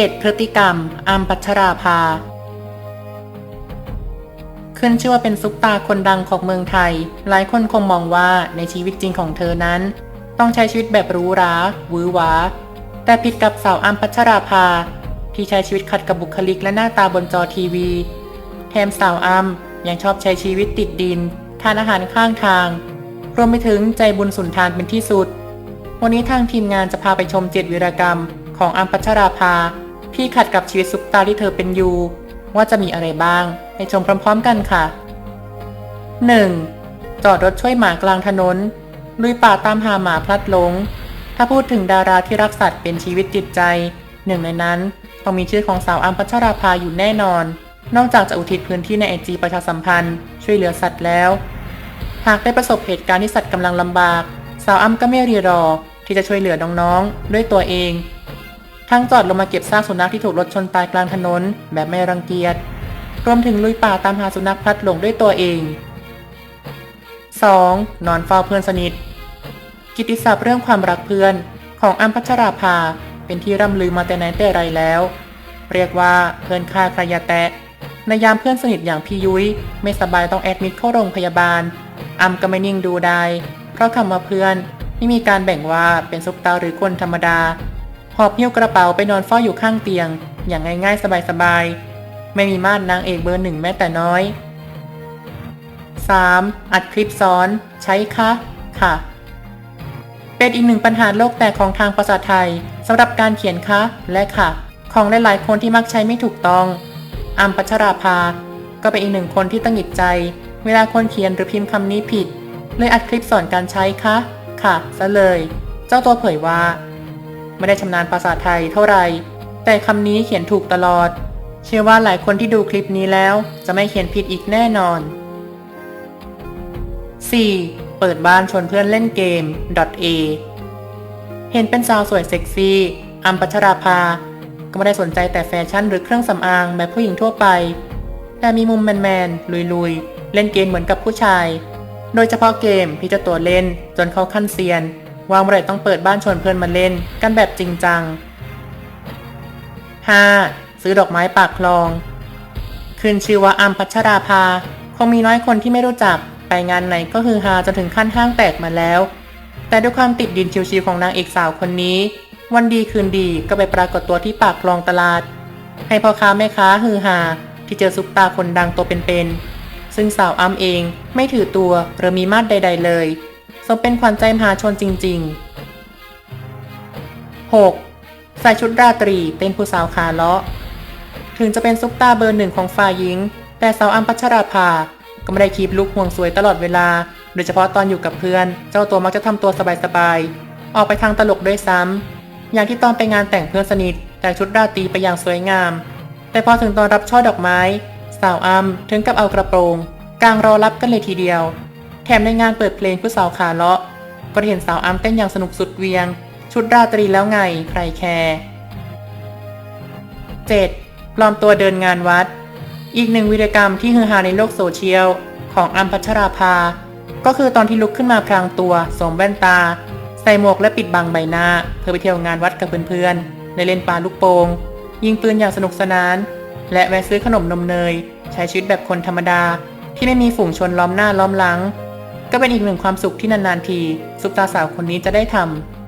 7. พฤติกรรมอัมพัชราภา ขึ้นชื่อว่าเป็นซุปตาคนดังของเมืองไทย หลายคนคงมองว่าในชีวิตจริงของเธอนั้น ต้องใช้ชีวิตแบบรูหราวือหวา แต่ผิดกับสาวอัมพัชราภา ที่ใช้ชีวิตขัดกับบุคลิกและหน้าตาบนจอทีวี แถมสาวอัมยังชอบใช้ชีวิตติดดิน ทานอาหารข้างทาง รวมไปถึงใจบุญสุนทานเป็นที่สุด วันนี้ทางทีมงานจะพาไปชมเจ็ดวีรกรรม ของอัมพัชราภาที่ขัดกับชีวิตซุปตาที่เธอเป็นอยู่ ว่าจะมีอะไรบ้างไปชมพร้อมๆกันค่ะ 1. จอดรถช่วยหมากลางถนน ลุยป่าตามหาหมาพลัดหลง ถ้าพูดถึงดาราที่รักสัตว์เป็นชีวิตจิตใจ หนึ่งในนั้นต้องมีชื่อของสาวอัมพัชราภาอยู่แน่นอน นอกจากจะอุทิศพื้นที่ในไอจีประชาสัมพันธ์ ช่วยเหลือสัตว์แล้ว หากได้ประสบเหตุการณ์ที่สัตว์กำลังลำบาก สาวอ้ำก็ไม่รีรอที่จะช่วยเหลือน้องๆ ด้วยตัวเอง ทั้งจอดลงมาเก็บซากสุนัขที่ถูกรถชนตายกลางถนน แบบไม่รังเกียจ รวมถึงลุยป่าตามหาสุนัขพลัดหลงด้วยตัวเอง 2. นอนเฝ้าเพื่อนสนิท กิติศัพท์เรื่องความรักเพื่อนของอัมพัชราภาเป็นที่ร่ำลือมาแต่ไหนแต่ไรแล้ว เรียกว่าเพื่อนค่าใครยาแตะในยามเพื่อนสนิทอย่างพี่ยุ้ยไม่สบายต้องแอดมิดเข้าโรงพยาบาลอัมก็ไม่นิ่งดูได้ เพราะคำว่าเพื่อนไม่มีการแบ่งว่าเป็นซุปตาหรือคนธรรมดา หอบหิ้วกระเป๋าไปนอนเฝ้าอยู่ข้างเตียง อย่างง่ายๆสบายๆ ไม่มีมาดนางเอกเบอร์หนึ่งแม้แต่น้อย 3. อัดคลิปซ้อน ใช้คะ ค่ะ เป็นอีกหนึ่งปัญหาโลกแตกของทางภาษาไทยสำหรับการเขียนคะและค่ะ ของหลายๆคนที่มักใช้ไม่ถูกต้องอัมพัชราภา ก็เป็นอีกหนึ่งคนที่ตั้งหิดใจ เวลาคนเขียนหรือพิมพ์คำนี้ผิด เลยอัดคลิปสอนการใช้คะ ค่ะซะเลย เจ้าตัวเผยว่า ไม่ได้ชำนาญภาษาไทยเท่าไหร่แต่คำนี้เขียนถูกตลอด เชื่อว่าหลายคนที่ดูคลิปนี้แล้วจะไม่เขียนผิดอีกแน่นอน 4. เปิดบ้านชวนเพื่อนเล่นเกม .a เห็นเป็นสาวสวยเซ็กซี่อัมพัชราภา ก็ไม่ได้สนใจแต่แฟชั่นหรือเครื่องสำอางแบบผู้หญิงทั่วไป แต่มีมุมแมนๆ ลุยๆ เล่นเกมเหมือนกับผู้ชาย โดยเฉพาะเกมที่จ้าตัวเล่นจนเขาขั้นเซียน วางเมื่อไรต้องเปิดบ้านชวนเพื่อนมาเล่น กันแบบจริงจัง 5. ซื้อดอกไม้ปากคลองขึ้นชื่อว่าอัมพัชราภา คงมีน้อยคนที่ไม่รู้จัก ไปงานไหนก็คือฮาจนถึงขั้นห้างแตกมาแล้ว แต่ด้วยความติดดินชิวๆของนางเอกสาวคนนี้ วันดีคืนดีก็ไปปรากฏตัวที่ปากคลองตลาด ให้พ่อค้าแม่ค้าฮือฮาที่เจอซุปตาคนดังตัวเป็นๆซึ่งสาวอ้ำเองไม่ถือตัวหรือมีมาดใด ๆ เลย สมเป็นขวัญใจมหาชนจริง ๆ 6. ใส่ชุดราตรีเต้นผู้สาวขาเลาะ ถึงจะเป็นซุปตาเบอร์หนึ่งของฝ่ายหญิง แต่สาวอัมพัชราภา ก็ไม่ได้คีบลุกห่วงสวยตลอดเวลา โดยเฉพาะตอนอยู่กับเพื่อน เจ้าตัวมักจะทำตัวสบายๆ ออกไปทางตลกด้วยซ้ำ อย่างที่ตอนไปงานแต่งเพื่อนสนิท แต่งชุดราตรีไปอย่างสวยงาม แต่พอถึงตอนรับช่อดอกไม้ สาวอัมถึงกับเอากระโปรง กลางรอรับกันเลยทีเดียว แถมในงานเปิดเพลงผู้สาวขาเลาะ ก็เห็นสาวอัมเต้นอย่างสนุกสุดเวียง ชุดราตรีแล้วไงใครแคร์ 7. ปลอมตัวเดินงานวัด อีกหนึ่งวิรกรรมที่ฮือฮาในโลกโซเชียล ของอัมพัชราภา ก็คือตอนที่ลุกขึ้นมาพรางตัวสวมแว่นตา ใส่หมวกและปิดบังใบหน้าเพื่อไปเที่ยวงานวัดกับเพื่อนๆในเล่นปลาลูกโป่งยิงปืนอย่างสนุกสนาน และแวะซื้อขนมนมเนย ใช้ชีวิตแบบคนธรรมดา ที่ไม่มีฝูงชนล้อมหน้าล้อมหลัง ก็เป็นอีกหนึ่งความสุขที่นานๆทีซุปตาสาวคนนี้จะได้ทำ